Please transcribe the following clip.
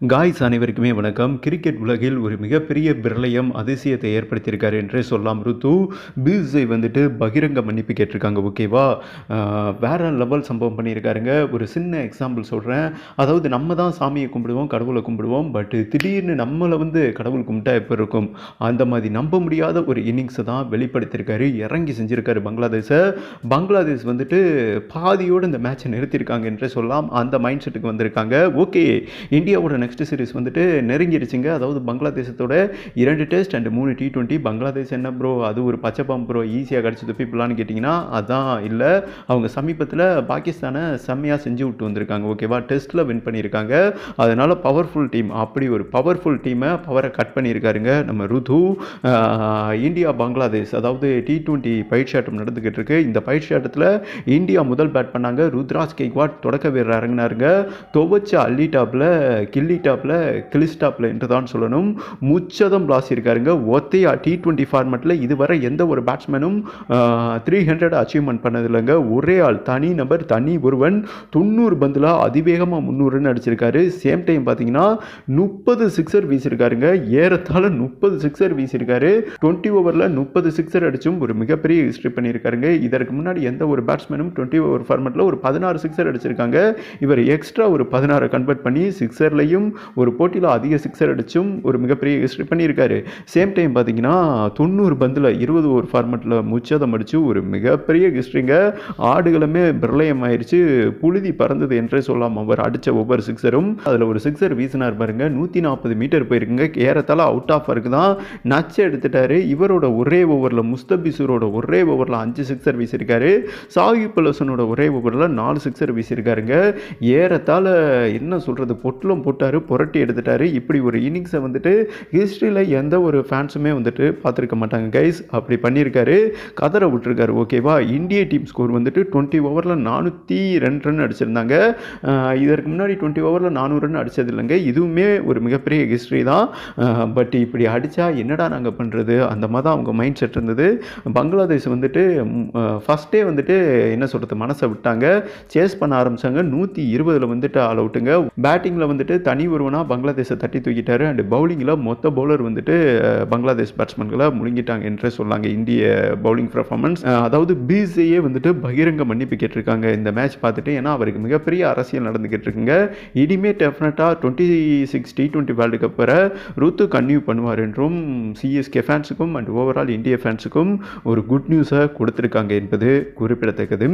Guys அனைவருக்குமே வணக்கம். Cricket உலகில் ஒரு மிகப்பெரிய பிரளயம் அதிசயத்தை ஏற்படுத்தியிருக்காரு என்றே சொல்லலாம். ருத்து பீஸை வந்துட்டு பகிரங்க மன்னிப்பு கேட்டிருக்காங்க ஓகேவா வேற லெவல் சம்பவம் பண்ணியிருக்காருங்க. ஒரு சின்ன எக்ஸாம்பிள் சொல்கிறேன் அதாவது நம்ம தான் சாமியை கும்பிடுவோம் கடவுளை கும்பிடுவோம் பட் திடீர்னு நம்மளை வந்து கடவுள் கும்பிட்டா எப்போ இருக்கும்? அந்த மாதிரி நம்ப முடியாத ஒரு இன்னிங்ஸை தான் வெளிப்படுத்தியிருக்காரு இறங்கி செஞ்சுருக்காரு பங்களாதேஷை. பங்களாதேஷ் வந்துட்டு பாதியோடு இந்த மேட்சை நிறுத்தியிருக்காங்க என்றே சொல்லலாம். அந்த மைண்ட் செட்டுக்கு வந்திருக்காங்க. ஓகே இந்தியாவோட நெக்ஸ்ட் சீரிஸ் வந்துட்டு நெருங்கிடுச்சுங்க அதாவது பங்களாதேசத்தோட இரண்டு டெஸ்ட் அண்ட் மூணு டி டுவெண்ட்டி பங்களாதேஷ் என்ன ப்ரோ அது ஒரு பச்சை பாம்பு ப்ரோ ஈஸியாக கிடச்சி துப்பிப்பலான்னு கேட்டிங்கன்னா அதான் இல்லை. அவங்க சமீபத்தில் பாகிஸ்தானை செம்மையாக செஞ்சு விட்டு வந்திருக்காங்க. ஓகேவா டெஸ்ட்டில் வின் பண்ணியிருக்காங்க. அதனால் பவர்ஃபுல் டீம் அப்படி ஒரு பவர்ஃபுல் டீமை பவரை கட் பண்ணியிருக்காருங்க நம்ம ருது. இந்தியா பங்களாதேஷ். அதாவது டி டுவெண்ட்டி பயிற்சி ஆட்டம் நடந்துக்கிட்டு இருக்கு. இந்த பயிற்சி ஆட்டத்தில் இந்தியா முதல் பேட் பண்ணாங்க. ருத்ராஜ் கெய்க்வாட் தொடக்க வீரர் இறங்கினாருங்க. துவச்ச அள்ளி டாப்பில் டாப்பில் கிளிஸ் டாப்பில் என்று தான் சொல்லணும். முச்சதம் பிளாஸ் இருக்காருங்க ஒத்தையா டி டுவெண்ட்டி ஃபார்மெட்டில் இதுவரை எந்த ஒரு பேட்ஸ்மேனும் த்ரீ ஹண்ட்ரட் அச்சீவ்மெண்ட் பண்ணதில்லைங்க. ஒரே ஆள் தனி நபர் தனி ஒருவன் தொண்ணூறு பந்தில் அதிவேகமாக முன்னூறுன்னு அடிச்சிருக்காரு. சேம் டைம் பார்த்தீங்கன்னா முப்பது சிக்ஸர் வீசியிருக்காருங்க. ஏறத்தாழ முப்பது சிக்ஸர் வீசியிருக்காரு. டுவெண்ட்டி ஓவரில் முப்பது சிக்ஸர் அடிச்சும் ஒரு மிகப்பெரிய ஹிஸ்ட்ரி பண்ணியிருக்காருங்க. இதற்கு முன்னாடி எந்த ஒரு பேட்ஸ்மேனும் டுவெண்ட்டி ஓவர் ஃபார்மெட்டில் ஒரு பதினாறு சிக்ஸர் அடிச்சிருக்காங்க. இவர் எக்ஸ்ட்ரா ஒரு பதினாறு கன்வெர்ட் பண்ணி சிக்ஸர்லையும் ஒரு போட்டியில் அதிக சிக்ஸர் அடிச்சும் ஒரு மிகப்பெரிய ஹிஸ்ட்ரி பண்ணியிருக்காரு. சேம் டைம் பார்த்தீங்கன்னா தொண்ணூறு பந்தில் இருபது ஓவர் ஃபார்மெட்டில் முச்சதம் அடித்து ஒரு மிகப்பெரிய ஹிஸ்ட்ரிங்க ஆடுகளுமே பிரளயம் ஆயிடுச்சு புழுதி பறந்தது என்றே சொல்லலாம் அவர் அடித்த ஒவ்வொரு சிக்ஸரும் அதில் ஒரு சிக்ஸர் வீசினார் பாருங்க. நூற்றி நாற்பது மீட்டர் போயிருக்குங்க. ஏறத்தால் அவுட் ஆஃப் இருக்கு தான். நச்சு எடுத்துட்டாரு. இவரோட ஒரே ஓவரில் முஸ்தபிசூரோட ஒரே ஓவரில் அஞ்சு சிக்ஸர் வீசியிருக்காரு. சாகிப் பலசனோட ஒரே ஓவரில் நாலு சிக்ஸர் வீசியிருக்காருங்க. ஏறத்தால என்ன சொல்கிறது பொட்டலும் போட்டார். புரட்டி எடுத்துட்டாரு. இப்படி ஒரு இன்னிங்ஸை வந்துட்டு ஹிஸ்ட்ரியில் எந்த ஒரு ஃபேன்ஸுமே வந்துட்டு பார்த்துருக்க மாட்டாங்க. கைஸ் அப்படி பண்ணியிருக்காரு. கதரை விட்டுருக்காரு. ஓகேவா இந்திய டீம் ஸ்கோர் வந்துட்டு டுவெண்ட்டி ஓவரில் நானூற்றி ரெண்டு ரன் அடிச்சிருந்தாங்க. இதற்கு முன்னாடி டுவெண்ட்டி ஓவரில் நானூறு ரன் அடித்தது இல்லைங்க இதுவுமே ஒரு மிகப்பெரிய ஹிஸ்ட்ரி தான். பட் இப்படி அடித்தா என்னடா நாங்கள் பண்ணுறது அந்த மாதிரி தான் அவங்க மைண்ட் செட் இருந்தது. பங்களாதேஷ் வந்துட்டு ஃபஸ்ட்டே வந்துட்டு என்ன சொல்கிறது மனசை விட்டாங்க. சேஸ் பண்ண ஆரம்பிச்சாங்க. நூற்றி இருபதில் வந்துட்டு ஆல் அவுட்டுங்க பேட்டிங்கில் வந்துட்டு தனி ஒருவனாக பங்களாதேஷை தட்டி தூக்கிட்டார். அண்ட் பவுலிங்கில் மொத்த பவுலர் வந்துட்டு பங்களாதேஷ் பேட்ஸ்மேன்களை முழுங்கிட்டாங்க என்று சொல்லாங்க இந்திய பவுலிங் பர்ஃபார்மன்ஸ் அதாவது பிசியே வந்துட்டு பகிரங்க மன்னிப்பு கேட்டிருக்காங்க இந்த மேட்ச் பார்த்துட்டு. ஏன்னா அவருக்கு மிகப்பெரிய அரசியல் நடந்துக்கிட்டு இருக்குங்க. இனிமே டெஃபினட்டாக twenty six T twenty world cup வர ருத்து கன்யூ பண்ணுவார் என்றும் சிஎஸ்கே ஃபேன்ஸுக்கும் அண்ட் ஓவரால் இந்திய ஃபேன்ஸுக்கும் ஒரு குட் நியூஸை கொடுத்துருக்காங்க என்பது குறிப்பிடத்தக்கது.